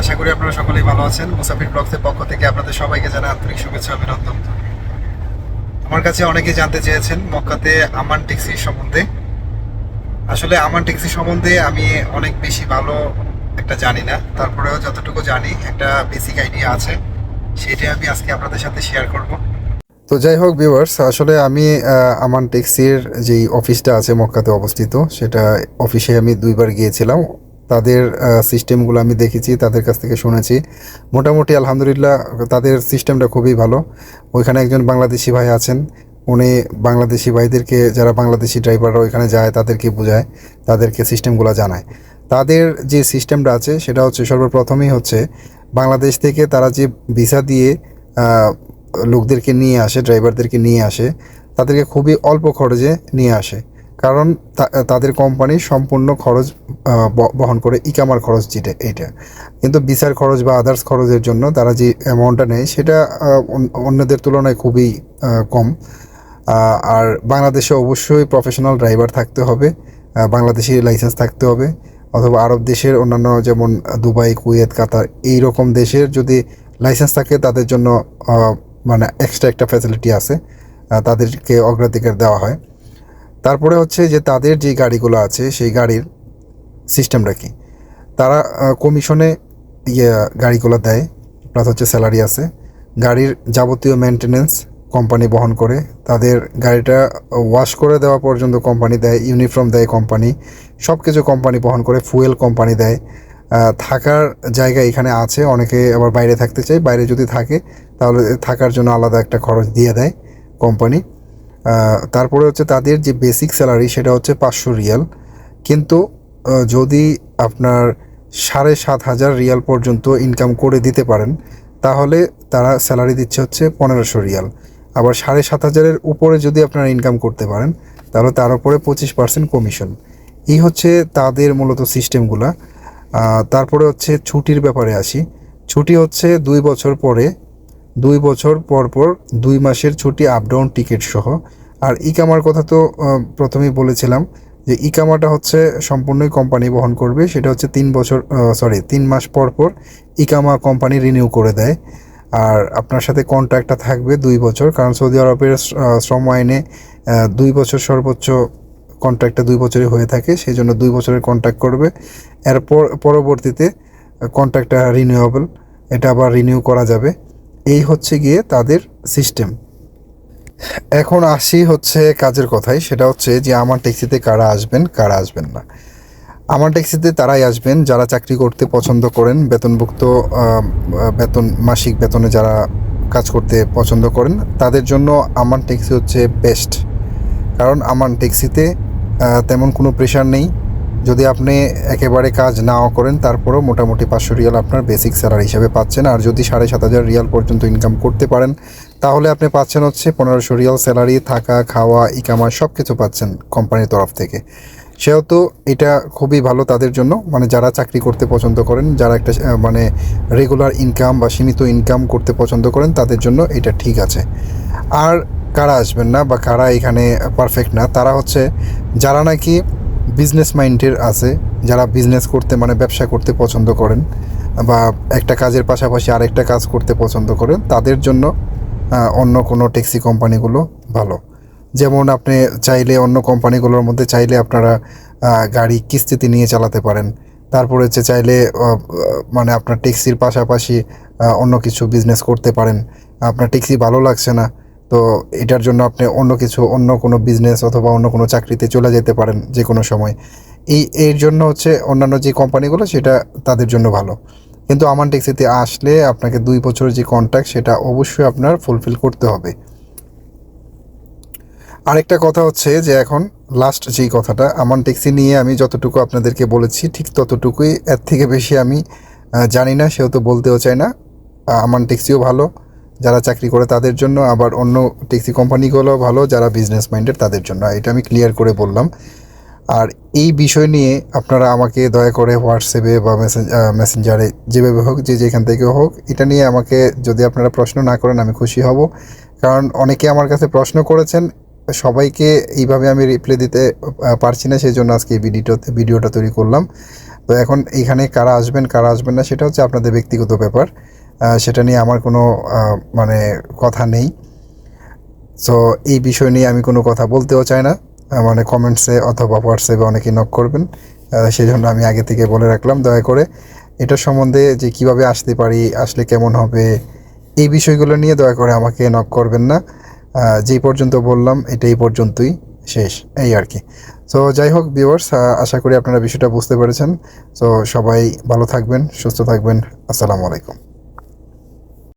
আশা করি আপনারা সকলেই ভালো আছেন। মুসাফির ব্লগসের পক্ষ থেকে আপনাদের সবাইকে জানাই আন্তরিক শুভেচ্ছা অভিনন্দন। আমার কাছে অনেকেই জানতে চেয়েছেন মক্কাতে আমান ট্যাক্সি সম্বন্ধে। আসলে আমান ট্যাক্সি সম্বন্ধে আমি অনেক বেশি ভালো একটা জানি না। তারপরেও যতটুকু জানি, একটা বেসিক আইডিয়া আছে। সেটাই আমি আজকে আপনাদের সাথে শেয়ার করব। তো যাই হোক ভিউয়ার্স আসলে আমি আমান ট্যাক্সির যেই অফিসটা আছে মক্কাতে অবস্থিত, সেটা অফিসে আমি দুইবার গিয়েছিলাম। তাদের সিস্টেমগুলো আমি দেখেছি, তাদের কাছ থেকে শুনেছি। মোটামুটি আলহামদুলিল্লাহ তাদের সিস্টেমটা খুবই ভালো। ওইখানে একজন বাংলাদেশি ভাই আছেন, উনি বাংলাদেশি ভাইদেরকে, যারা বাংলাদেশি ড্রাইভাররা ওইখানে যায়, তাদেরকে বোঝায়, তাদেরকে সিস্টেমগুলো জানায়। তাদের যে সিস্টেমটা আছে, সেটা হচ্ছে সর্বপ্রথমেই হচ্ছে বাংলাদেশ থেকে তারা যে ভিসা দিয়ে লোকদেরকে নিয়ে আসে ড্রাইভারদেরকে নিয়ে আসে, তাদেরকে খুবই অল্প খরচে নিয়ে আসে। কারণ তাদের কোম্পানি সম্পূর্ণ খরচ বহন করে ইকামার খরচ যেটা এইটা কিন্তু বিচার খরচ বা আদার্স খরচের জন্য তারা যে অ্যামাউন্টটা নেয় সেটা অন্যদের তুলনায় খুবই কম। আর বাংলাদেশে অবশ্যই প্রফেশনাল ড্রাইভার থাকতে হবে বাংলাদেশি লাইসেন্স থাকতে হবে, অথবা আরব দেশের অন্যান্য যেমন দুবাই, কুয়েত, কাতার এই রকম দেশের যদি লাইসেন্স থাকে তাদের জন্য মানে এক্সট্রা একটা ফ্যাসিলিটি আছে তাদেরকে অগ্রাধিকার দেওয়া হয়। তারপরে হচ্ছে যে তাদের যে গাড়িগুলো আছে, সেই গাড়ির সিস্টেমটা কি? তারা কমিশনে ইয়ে গাড়িগুলো দেয় প্লাস হচ্ছে স্যালারি আছে। গাড়ির যাবতীয় মেনটেনেন্স কোম্পানি বহন করে, তাদের গাড়িটা ওয়াশ করে দেওয়া পর্যন্ত কোম্পানি দেয় ইউনিফর্ম দেয় কোম্পানি সব কিছু কোম্পানি বহন করে ফুয়েল কোম্পানি দেয়। থাকার জায়গা এখানে আছে, অনেকে আবার বাইরে থাকতে চায়, বাইরে যদি থাকে, তাহলে থাকার জন্য আলাদা একটা খরচ দিয়ে দেয় কোম্পানি তারপরে হচ্ছে তাদের যে বেসিক স্যালারি সেটা হচ্ছে পাঁচশো রিয়াল। কিন্তু যদি আপনার সাড়ে সাত হাজার রিয়াল পর্যন্ত ইনকাম করে দিতে পারেন, তাহলে তারা স্যালারি দিচ্ছে হচ্ছে পনেরোশো রিয়াল। আবার সাড়ে সাত হাজারের উপরে যদি আপনারা ইনকাম করতে পারেন, তাহলে তার উপরে পঁচিশ পার্সেন্ট কমিশন এই হচ্ছে তাদের মূলত সিস্টেমগুলা তারপরে হচ্ছে ছুটির ব্যাপারে আসি। ছুটি হচ্ছে দুই বছর পরে, দুই বছর পর পর দুই মাসের ছুটি আপ ডাউন টিকিট সহ আর ইকামার কথা তো প্রথমেই বলেছিলাম যে ই ইকামাটা হচ্ছে সম্পূর্ণই কোম্পানি বহন করবে। সেটা হচ্ছে তিন বছর সরি তিন মাস পর পর ইকামা কোম্পানি রিনিউ করে দেয়। আর আপনার সাথে কন্ট্রাক্টটা থাকবে দুই বছর, কারণ সৌদি আরবের শ্রম আইনে দুই বছর সর্বোচ্চ কন্ট্রাক্টটা দুই বছরই হয়ে থাকে, সেই জন্য দুই বছরের কন্ট্রাক্ট করবে। এরপর পরবর্তীতে কন্ট্রাক্টটা রিনিউয়েবল এটা আবার রিনিউ করা যাবে। এই হচ্ছে গিয়ে তাদের সিস্টেম এখন আসি হচ্ছে কাজের কথায়। সেটা হচ্ছে যে, আমার ট্যাক্সিতে কারা আসবেন কারা আসবেন না। আমার ট্যাক্সিতে তারাই আসবেন, যারা চাকরি করতে পছন্দ করেন, বেতনভুক্ত বেতন, মাসিক বেতনে যারা কাজ করতে পছন্দ করেন, তাদের জন্য আমার ট্যাক্সি হচ্ছে বেস্ট কারণ আমার ট্যাক্সিতে তেমন কোনো প্রেশার নেই। যদি আপনি একেবারে কাজ নাও করেন, তারপরেও মোটামুটি পাঁচশো রিয়াল আপনার বেসিক স্যালারি হিসাবে পাচ্ছেন। আর যদি সাড়ে সাত হাজার রিয়াল পর্যন্ত ইনকাম করতে পারেন তাহলে আপনি পাচ্ছেন হচ্ছে পনেরোশো রিয়াল স্যালারি, থাকা, খাওয়া, ইকামা সব কিছু পাচ্ছেন কোম্পানির তরফ থেকে। সেহেতু এটা খুবই ভালো তাদের জন্য। মানে যারা চাকরি করতে পছন্দ করেন, যারা একটা মানে রেগুলার ইনকাম বা সীমিত ইনকাম করতে পছন্দ করেন, তাদের জন্য এটা ঠিক আছে। আর কারা আসবেন না বা কারা এখানে পারফেক্ট না, তারা হচ্ছে যারা নাকি বিজনেস মাইন্ডের আছে, যারা বিজনেস করতে মানে ব্যবসা করতে পছন্দ করেন বা একটা কাজের পাশাপাশি আরেকটা কাজ করতে পছন্দ করেন, তাদের জন্য অন্য কোনো ট্যাক্সি কোম্পানিগুলো ভালো। যেমন আপনি চাইলে অন্য কোম্পানিগুলোর মধ্যে চাইলে আপনারা গাড়ি কিস্তিতে নিয়ে চালাতে পারেন। তারপরে হচ্ছে চাইলে মানে আপনার ট্যাক্সির পাশাপাশি অন্য কিছু বিজনেস করতে পারেন। আপনার ট্যাক্সি ভালো লাগছে না, তো এটার জন্য আপনি অন্য কিছু, অন্য কোনো বিজনেস অথবা অন্য কোনো চাকরিতে চলে যেতে পারেন যে কোনো সময়। এই, এর জন্য হচ্ছে অন্যান্য যে কোম্পানিগুলো সেটা তাদের জন্য ভালো। কিন্তু আমার ট্যাক্সিতে আসলে আপনাকে দুই বছর যে কন্ট্রাক্ট সেটা অবশ্যই আপনার ফুলফিল করতে হবে। আরেকটা কথা হচ্ছে যে এখন লাস্ট যেই কথাটা আমার ট্যাক্সি নিয়ে আমি যতটুকু আপনাদেরকে বলেছি, ঠিক ততটুকুই। এর থেকে বেশি আমি জানি না সেহেতু বলতেও চাই না। আমার ট্যাক্সিও ভালো। যারা চাকরি করে তাদের জন্য, আবার অন্য ট্যাক্সি কোম্পানিগুলো ভালো, যারা বিজনেস মাইন্ডেড তাদের জন্য। এটা আমি ক্লিয়ার করে বললাম। আর এই বিষয় নিয়ে আপনারা আমাকে দয়া করে হোয়াটসঅ্যাপে বা মেসেঞ্জারে যেভাবে হোক, যে যেখান থেকে হোক, এটা নিয়ে আমাকে যদি আপনারা প্রশ্ন না করেন, আমি খুশি হব। কারণ অনেকে আমার কাছে প্রশ্ন করেছেন, সবাইকে এইভাবে আমি রিপ্লে দিতে পারছি না সেই জন্য আজকে এই ভিডিওতে ভিডিওটা তৈরি করলাম। তো এখন এখানে কারা আসবেন কারা আসবেন না, সেটা হচ্ছে আপনাদের ব্যক্তিগত ব্যাপার। সেটা নিয়ে আমার কোনো মানে কথা নেই। সো এই বিষয় নিয়ে আমি কোনো কথা বলতেও চাই না। মানে কমেন্টসে অথবা হোয়াটসঅ্যাপে অনেকে নক করবেন। সেই জন্য আমি আগে থেকে বলে রাখলাম, দয়া করে। এটা সম্বন্ধে যে কীভাবে আসতে পারি, আসলে কেমন হবে, এই বিষয়গুলো নিয়ে দয়া করে আমাকে নক করবেন না। যেই পর্যন্ত বললাম, এটাই পর্যন্তই শেষ, এই আর কি। তো যাই হোক ভিউয়ার্স আশা করি আপনারা বিষয়টা বুঝতে পেরেছেন। তো সবাই ভালো থাকবেন, সুস্থ থাকবেন। আসসালামু আলাইকুম।